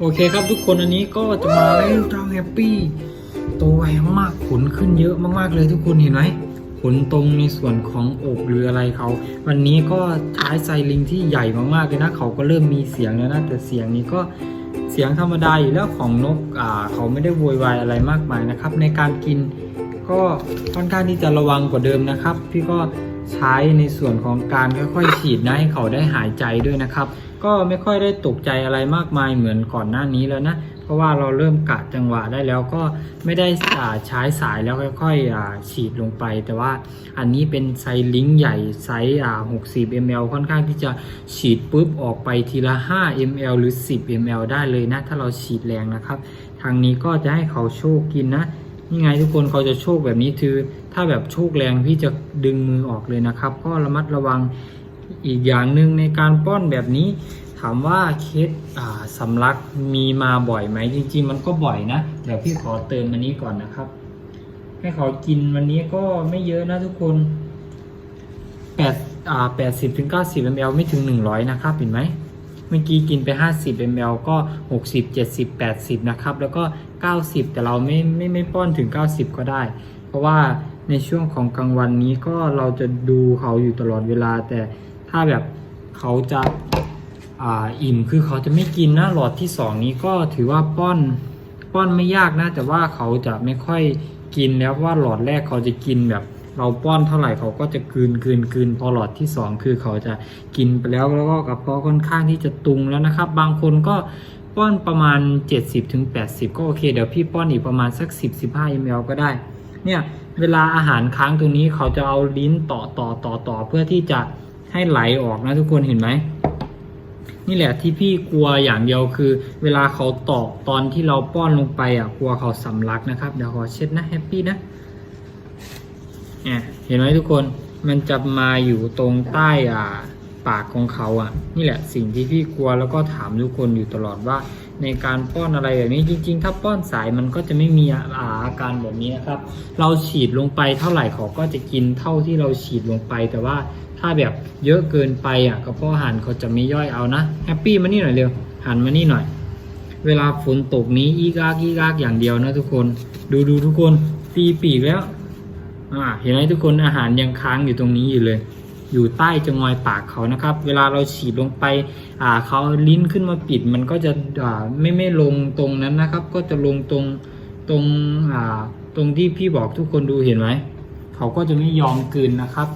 โอเคครับทุกคนอันนี้ก็จะมาเล่นเจ้าแฮปปี้ตัวไวมากขนขึ้นเยอะมากๆเลยทุกคนเห็นไหมขนตรงในส่วนของอกหรืออะไรเขา วันนี้ก็ใช้ไซลิงที่ใหญ่มากๆเลยนะเขาก็เริ่มมีเสียงแล้วนะแต่เสียงนี้ก็เสียงธรรมดาอยู่แล้วของนกอ่าเขาไม่ได้โวยวายอะไรมากมายนะครับ ในการกินก็ค่อนข้างที่จะระวังกว่าเดิมนะครับ พี่ก็ใช้ในส่วนของการค่อยๆฉีดนะให้เขาได้หายใจด้วยนะครับ ก็ไม่ค่อยได้ตกใจอะไรมากมายเหมือนก่อนหน้านี้แล้วนะ เพราะว่าเราเริ่มกะจังหวะได้แล้วก็ไม่ได้อ่าใช้สายแล้วค่อยๆฉีดลงไป แต่ว่าอันนี้เป็นไซลิงใหญ่ไซส์60 ml ค่อนข้างที่จะฉีดปุ๊บออกไปทีละ 5 ml หรือ 10 ml ได้เลยนะ ถ้าเราฉีดแรงนะครับ ทางนี้ก็จะให้เขาโชคกินนะนี่ไงทุกคนเขาจะโชคแบบนี้คือ ถ้าแบบโชคแรงพี่จะดึงมือออกเลยนะครับ ก็ระมัดระวัง อีกอย่างหนึ่งในการป้อนแบบนี้ ถามว่าเคสสำลักมีมาบ่อยไหมจริง ๆ มันก็บ่อยนะ เดี๋ยวพี่ขอเติมอันนี้ก่อนนะครับ ให้เขากินวันนี้ก็ไม่เยอะนะทุกคนแปดอ่าแปดสิบถึงเก้าสิบมลไม่ถึงหนึ่งร้อยนะครับเห็นไหมเมื่อกี้กินไป 50 ml ก็ 60 70 80 นะครับ แล้วก็ 90 แต่เราไม่ไม่ไม่ป้อนถึง 90 ก็ได้ เพราะว่าในช่วงของกลางวันนี้ก็เราจะดูเขาอยู่ตลอดเวลาแต่ ถ้าแบบเขาจะอ่าอิ่มคือเขาจะไม่กินนะหลอดที่2นี้ก็ถือว่าป้อนป้อนไม่ยากนะ แต่ว่าเขาจะไม่ค่อยกินแล้วว่าหลอดแรกเขาจะกินแบบ เราป้อนเท่าไหร่เขาก็จะกืนกืนกืนพอหลอดที่2คือเขาจะกินไปแล้วแล้วก็กระเพาะค่อนข้างที่จะตุงแล้วนะครับ บางคนก็ป้อนประมาณ 70-80ถึง80 ก็โอเค เดี๋ยวพี่ป้อนอีกประมาณสัก 10-15 ml ก็ได้ เนี่ยเวลาอาหารค้างตรงนี้เขาจะเอาลิ้นต่อต่อต่อต่อเพื่อที่จะ ให้ไหลออกนะทุกคนเห็นไหมนี่แหละที่พี่กลัวอย่างเดียวคือ เวลาเขาตอกตอนที่เราป้อนลงไปอะกลัวเขาสำลักนะครับเดี๋ยวขอเช็ดนะแฮปปี้นะเนี่ยเห็นไหมทุกคนมันจะมาอยู่ตรงใต้อ่าปากของเขาอะ นี่แหละสิ่งที่พี่กลัวแล้วก็ถามทุกคนอยู่ตลอดว่า ในการป้อนอะไรแบบนี้จริง ๆ ถ้าป้อนสายมันก็จะไม่มีอาการแบบนี้นะครับ เราฉีดลงไปเท่าไหร่เขาก็จะกินเท่าที่เราฉีดลงไปแต่ว่า ถ้าแบบเยอะเกินไปอะกระเพาะอาหารเขาจะไม่ย่อยเอานะแฮปปี้มานี่หน่อยเร็วหันมานี่หน่อย เวลาฝนตกนี้อีกากอีกากอย่างเดียวนะทุกคน ดูดูทุกคนตีปีกแล้วอ่าเห็นไหมทุกคนอาหารยังค้างอยู่ตรงนี้อยู่เลย อยู่ใต้จงอยปากเขานะครับ เวลาเราฉีดลงไปอ่าเขาลิ้นขึ้นมาปิดมันก็จะอ่าไม่ไม่ลงตรงนั้นนะครับ ก็จะลงตรงตรงอ่าตรงที่พี่บอกทุกคนดูเห็นไหมเขาก็จะไม่ยอมกลืนนะครับ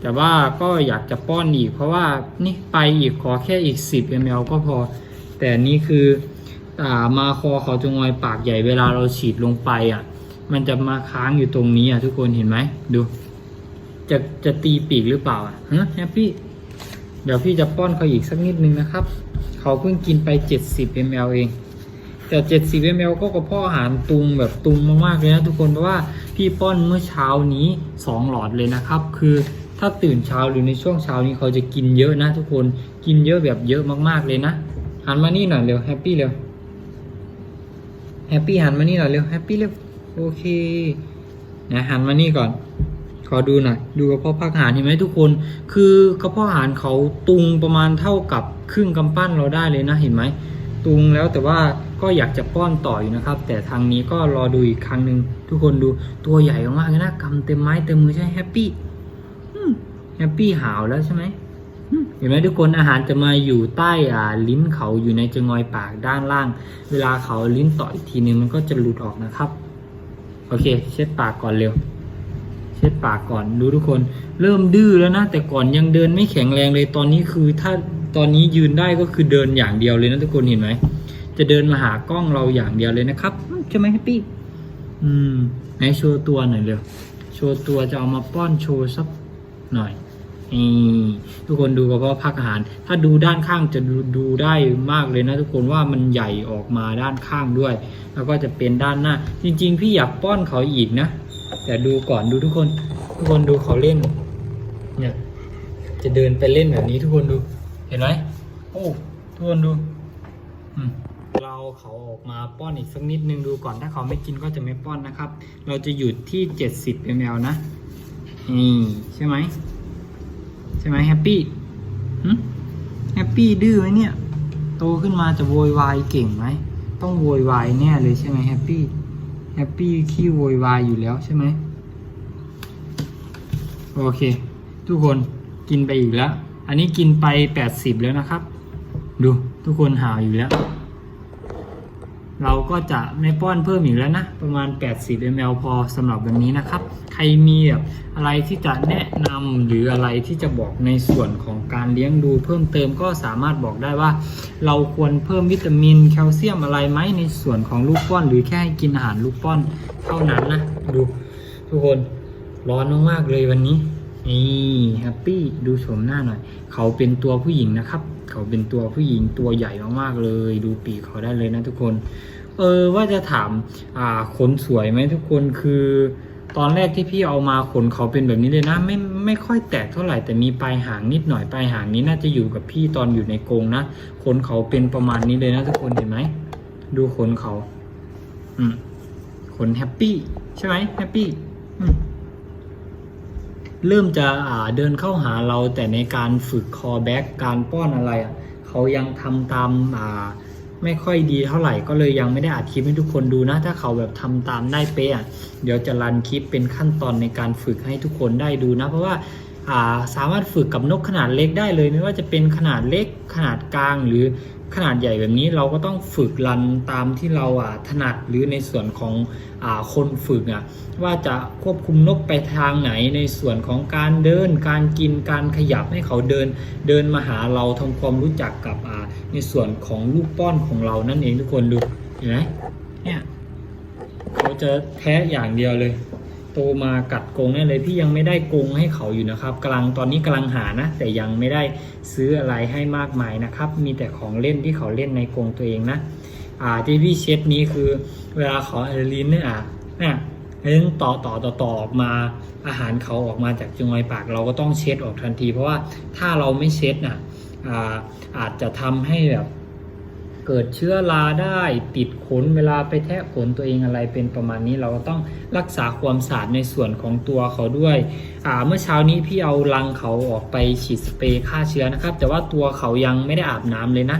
แต่ว่าก็อยากจะป้อนอีก เพราะว่านี่ไปอีกขอแค่อีก 10 ml ก็พอ แต่นี่คืออ่ามาคอเขาจงอยปากใหญ่เวลาเราฉีดลงไปอะ มันจะมาค้างอยู่ตรงนี้อะทุกคนเห็นไหมดู จะจะตีปีกหรือเปล่าอะฮะแฮปปี้เดี๋ยวพี่จะป้อนเขาอีกสักนิดนึงนะครับ เขาเพิ่งกินไป 70 ml เองแต่70 ml ก็กระเพาะอาหารตุงแบบตุงมากๆเลยนะทุกคนเพราะว่าพี่ป้อนเมื่อเช้านี้ 2 หลอดเลยนะครับ คือ ถ้าตื่นเช้าหรือในช่วงเช้านี้เขาจะกินเยอะนะทุกคนกินเยอะแบบเยอะมากๆเลยนะหันมานี่หน่อยเร็วแฮปปี้เร็วแฮปปี้หันมานี่หน่อยเร็วแฮปปี้เร็วโอเคนะหันมานี่ก่อนขอดูหน่อยดูกระเพาะพักอาหารเห็นไหมทุกคน คือกระเพาะอาหารเขาตุงประมาณเท่ากับครึ่งกำปั้นเราได้เลยนะเห็นไหมตุงแล้วแต่ว่าก็อยากจะป้อนต่ออยู่นะครับ แต่ทางนี้ก็รอดูอีกครั้งหนึ่งทุกคนดูตัวใหญ่มากเลยนะกำเต็มไม้เต็มมือใช่แฮปปี้ แฮปปี้หาวแล้วใช่ไหมเห็นไหมทุกคนอาหารจะมาอยู่ใต้อ่าลิ้นเขาอยู่ในจงอยปากด้านล่าง เวลาเขาลิ้นต่ออีกทีนึงมันก็จะหลุดออกนะครับ โอเค เช็ดปากก่อนเร็ว เช็ดปากก่อนดูทุกคน เริ่มดื้อแล้วนะ แต่ก่อนยังเดินไม่แข็งแรงเลยตอนนี้คือถ้าตอนนี้ยืนได้ก็คือเดินอย่างเดียวเลยนะทุกคนเห็นไหมจะเดินมาหากล้องเราอย่างเดียวเลยนะครับใช่ไหมแฮปปี้อืมไหนโชว์ตัวหน่อยเร็วโชว์ตัวจะเอามาป้อนโชว์สักหน่อย นี่ทุกคนดูกระเพาะพักอาหาร ถ้าดูด้านข้างจะดูดูได้มากเลยนะ ทุกคนว่ามันใหญ่ออกมาด้านข้างด้วย แล้วก็จะเป็นด้านหน้า จริง ๆ พี่อยากป้อนเขาอีกนะ แต่ดูก่อนดูทุกคน ทุกคนดูเขาเล่น เนี่ย จะเดินไปเล่นแบบนี้ทุกคนดู เห็นไหมโอ้ทุกคนดูเราเขาออกมาป้อนอีกสักนิดนึงดูก่อน ถ้าเขาไม่กินก็จะไม่ป้อนนะครับ เราจะหยุดที่ 70 ml นะนี่ใช่ไหม ใช่ไหมแฮปปี้แฮปปี้ดื้อไหมเนี่ย โตขึ้นมาจะโวยวายเก่งไหม ต้องโวยวายแน่เลยใช่ไหมแฮปปี้แฮปปี้ขี้โวยวายอยู่แล้วใช่ไหมโอเค ทุกคนกินไปอีกแล้ว อันนี้กินไป 80 แล้วนะครับ ดูทุกคนหาวอยู่แล้ว เราก็จะไม่ป้อนเพิ่มอีกแล้วนะ ประมาณ 80 ml พอสำหรับวันนี้นะครับ ใครมีแบบอะไรที่จะแนะนำหรืออะไรที่จะบอกในส่วนของการเลี้ยงดูเพิ่มเติมก็สามารถบอกได้ว่า เราควรเพิ่มวิตามินแคลเซียมอะไรไหมในส่วนของลูกป้อน หรือแค่ให้กินอาหารลูกป้อนเท่านั้นนะดูทุกคนร้อนมากๆเลยวันนี้นี่แฮปปี้ดูโฉมหน้าหน่อย เขาเป็นตัวผู้หญิงนะครับ เขาเป็นตัวผู้หญิงตัวใหญ่มากๆเลย ดูปีกเขาได้เลยนะทุกคน เออว่าจะถามอ่าขนสวยไหมทุกคนคือ ตอนแรกที่พี่เอามาขนเขาเป็นแบบนี้เลยนะ ไม่ไม่ค่อยแตกเท่าไหร่แต่มีปลายหางนิดหน่อยปลายหางนี้น่าจะอยู่กับพี่ตอนอยู่ในกรงนะขนเขาเป็นประมาณนี้เลยนะทุกคนเห็นไหมดูขนเขา อืมขนแฮปปี้ใช่ไหมแฮปปี้อืม เริ่มจะอ่าเดินเข้าหาเราแต่ในการฝึกคอแบ็กการป้อนอะไรอะเขายังทำตามอ่าไม่ค่อยดีเท่าไหร่ก็เลยยังไม่ได้อัดคลิปให้ทุกคนดูนะ ถ้าเขาแบบทำตามได้เป๊ะอะเดี๋ยวจะรันคลิปเป็นขั้นตอนในการฝึกให้ทุกคนได้ดูนะ เพราะว่าอ่าสามารถฝึกกับนกขนาดเล็กได้เลย ไม่ว่าจะเป็นขนาดเล็กขนาดกลางหรือ ขนาดใหญ่แบบนี้เราก็ต้องฝึกรันตามที่เราอะถนัดหรือในส่วนของอ่าคนฝึกอะว่าจะควบคุมนกไปทางไหนในส่วนของการเดิน การกินการขยับให้เขาเดิน เดินมาหาเราทำความรู้จักกับอ่าในส่วนของลูกป้อนของเรานั่นเองทุกคนดูเห็นไหมเนี่ยเขาจะแท้อย่างเดียวเลย โตมากัดกงได้เลยพี่ยังไม่ได้กงให้เขาอยู่นะครับกำลังตอนนี้กำลังหานะ แต่ยังไม่ได้ซื้ออะไรให้มากมายนะครับ มีแต่ของเล่นที่เขาเล่นในกงตัวเองนะอ่าที่พี่เช็ดนี้คือเวลาเขาเอลินเนี่ยอะเนี่ยเล่นต่อต่อต่อต่อออกมาอาหารเขาออกมาจากจงอยปาก เราก็ต้องเช็ดออกทันที เพราะว่าถ้าเราไม่เช็ดน่ะอ่าอาจจะทำให้แบบ เกิดเชื้อราได้ติดขนเวลาไปแทะขนตัวเองอะไรเป็นประมาณนี้เราก็ต้องรักษาความสะอาดในส่วนของตัวเขาด้วยอ่าเมื่อเช้านี้พี่เอารังเขาออกไปฉีดสเปรย์ฆ่าเชื้อนะครับ แต่ว่าตัวเขายังไม่ได้อาบน้ำเลยนะ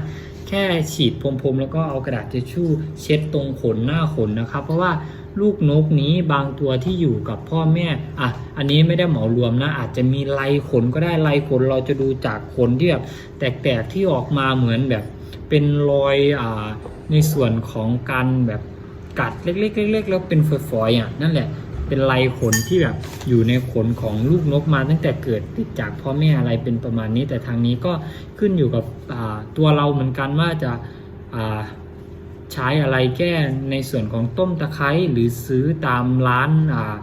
แค่ฉีดพรมๆแล้วก็เอากระดาษทิชชู่เช็ดตรงขนหน้าขนนะครับ เพราะว่าลูกนกนี้บางตัวที่อยู่กับพ่อแม่อะอันนี้ไม่ได้เหมารวมนะ อาจจะมีลายขนก็ได้ลายขนเราจะดูจากขนที่แบบแตกๆที่ออกมาเหมือนแบบ เป็นรอยอ่าในส่วนของการแบบกัดเล็กๆเล็กๆแล้วเป็นฝอยๆอะนั่นแหละเป็นลายขนที่แบบอยู่ในขนของลูกนกมาตั้งแต่เกิดติดจากพ่อแม่อะไรเป็นประมาณนี้ แต่ทางนี้ก็ขึ้นอยู่กับอ่าตัวเราเหมือนกันว่าจะอ่าใช้อะไรแก้ในส่วนของต้มตะไคร้หรือซื้อตามร้านอ่า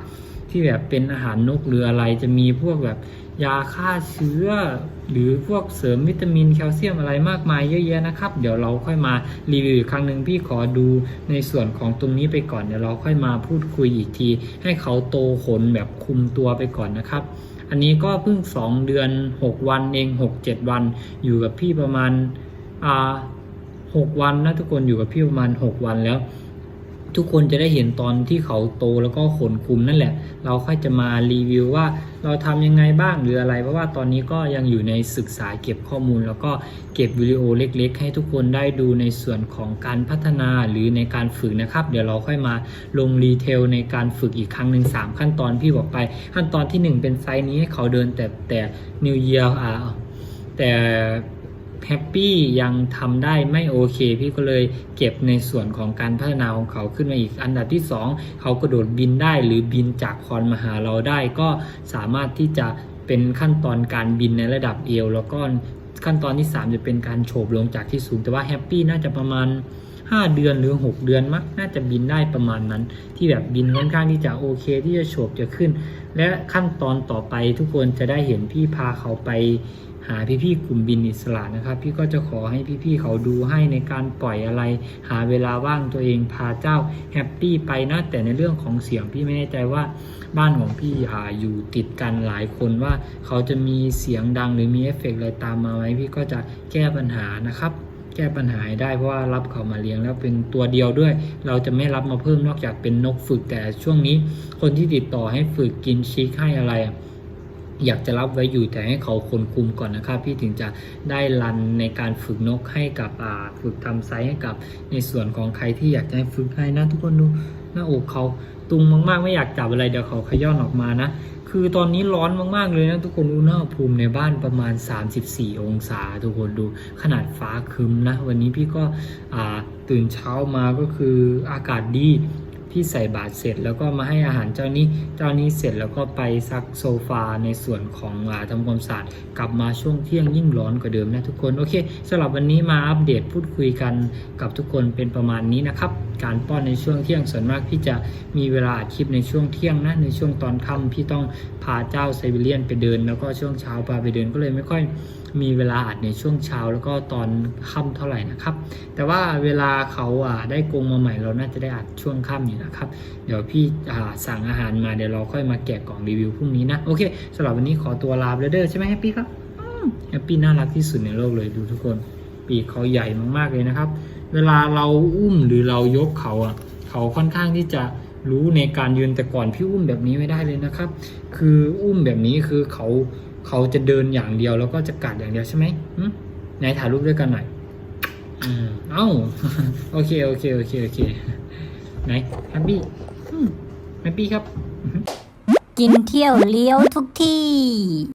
ที่แบบเป็นอาหารนกหรืออะไรจะมีพวกแบบยาฆ่าเชื้อ หรือพวกเสริมวิตามินแคลเซียมอะไรมากมายเยอะแยะนะครับ เดี๋ยวเราค่อยมารีวิวอีกครั้งหนึ่งพี่ขอดูในส่วนของตรงนี้ไปก่อนเดี๋ยวเราค่อยมาพูดคุยอีกที ให้เขาโตขนแบบคุมตัวไปก่อนนะครับ อันนี้ก็เพิ่ง 2 เดือน 6 วันเอง 6 7 วัน อยู่กับพี่ประมาณอ่า6วันนะทุกคนอยู่กับพี่ประมาณ 6 วันแล้ว ทุกคนจะได้เห็นตอนที่เขาโตแล้วก็ขนคุมนั่นแหละ เราค่อยจะมารีวิวว่าเราทำยังไงบ้างหรืออะไร เพราะว่าตอนนี้ก็ยังอยู่ในศึกษาเก็บข้อมูล แล้วก็เก็บวิดีโอเล็ก ๆ ให้ทุกคนได้ดูในส่วนของการพัฒนาหรือในการฝึกนะครับ เดี๋ยวเราค่อยมาลงรีเทลในการฝึกอีกครั้งหนึ่งสามขั้นตอนพี่บอกไป ขั้นตอนที่หนึ่งเป็นไซส์นี้ให้เขาเดินแต่แต่ New Year อ่าแต่ แฮปปี้ยังทำได้ไม่โอเค พี่ก็เลยเก็บในส่วนของการพัฒนาของเขาขึ้นมาอีกอันดับที่ 2 เขากระโดดบินได้หรือบินจากคอนมาหาเราได้ ก็สามารถที่จะเป็นขั้นตอนการบินในระดับเอวแล้วก็ขั้นตอนที่ 3 จะเป็นการโฉบลงจากที่สูง แต่ว่าแฮปปี้น่าจะประมาณ 5 เดือนหรือ 6 เดือนมั้งน่าจะบินได้ประมาณนั้น ที่แบบบินค่อนข้างที่จะโอเค ที่จะโฉบจะขึ้น และขั้นตอนต่อไปทุกคนจะได้เห็นพี่พาเขาไป หาพี่ๆกลุ่มบินอิสระนะครับ พี่ก็จะขอให้พี่ๆเขาดูให้ในการปล่อยอะไร หาเวลาว่างตัวเองพาเจ้าแฮปปี้ไปนะแต่ในเรื่องของเสียงพี่ไม่แน่ใจว่าบ้านของพี่อ่าอยู่ติดกันหลายคนว่าเขาจะมีเสียงดังหรือมีเอฟเฟกต์อะไรตามมาไหมพี่ก็จะแก้ปัญหานะครับ แก้ปัญหาได้เพราะว่ารับเขามาเลี้ยงแล้วเป็นตัวเดียวด้วย เราจะไม่รับมาเพิ่มนอกจากเป็นนกฝึกแต่ช่วงนี้ คนที่ติดต่อให้ฝึกกินชิคให้อะไร อยากจะรับไว้อยู่แต่ให้เขาคนคุมก่อนนะครับ พี่ถึงจะได้รันในการฝึกนกให้กับอ่าฝึกทำไซส์ให้กับในส่วนของใครที่อยากจะให้ฝึกให้นะทุกคนดูหน้าอกเขาตุงมากๆ ไม่อยากจับอะไรเดี๋ยวเขาขย้อนออกมานะ คือตอนนี้ร้อนมากๆเลยนะทุกคนอุณหภูมิในบ้านประมาณ 34 องศา ทุกคนดูขนาดฟ้าคึมนะ วันนี้พี่ก็ตื่นเช้ามาก็คืออากาศดี พี่ใส่บาตรเสร็จ แล้วก็มาให้อาหารเจ้านี้เจ้านี้เสร็จแล้วก็ไปซักโซฟาในส่วนของอาทำความสะอาดกลับมาช่วงเที่ยงยิ่งร้อนกว่าเดิมนะทุกคนโอเคสำหรับวันนี้มาอัปเดตพูดคุยกันกับทุกคนเป็นประมาณนี้นะครับ การป้อนในช่วงเที่ยงส่วนมากพี่จะมีเวลาอัดคลิปในช่วงเที่ยงนะในช่วงตอนค่ำพี่ต้องพาเจ้าไซบีเรียนไปเดิน แล้วก็ช่วงเช้าพาไปเดินก็เลยไม่ค่อยมีเวลาอัดในช่วงเช้าแล้วก็ตอนค่ำเท่าไหร่นะครับ แต่ว่าเวลาเขาอ่าได้กรงมาใหม่เราน่าจะได้อัดช่วงค่ำอยู่นะครับ เดี๋ยวพี่อ่าสั่งอาหารมาเดี๋ยวเราค่อยมาแกะกล่องรีวิวพรุ่งนี้นะโอเคสำหรับวันนี้ขอตัวลาไปแล้วเด้อใช่ไหมแฮปปี้ครับแฮปปี้น่ารักที่สุดในโลกเลยดูทุกคน ปีกเขาใหญ่มากๆเลยนะครับ เวลาเราอุ้มหรือเรายกเขาอะเขาค่อนข้างที่จะรู้ในการยืนแต่ก่อนพี่อุ้มแบบนี้ไม่ได้เลยนะครับ คืออุ้มแบบนี้คือเขาเขาจะเดินอย่างเดียวแล้วก็จะกัดอย่างเดียวใช่ไหมไหนถ่ายรูปด้วยกันหน่อยอเอ้าโอเคโอเคโอเคโอเคไหนแฮปปี้แฮปปี้ครับ กินเที่ยวเลี้ยวทุกที่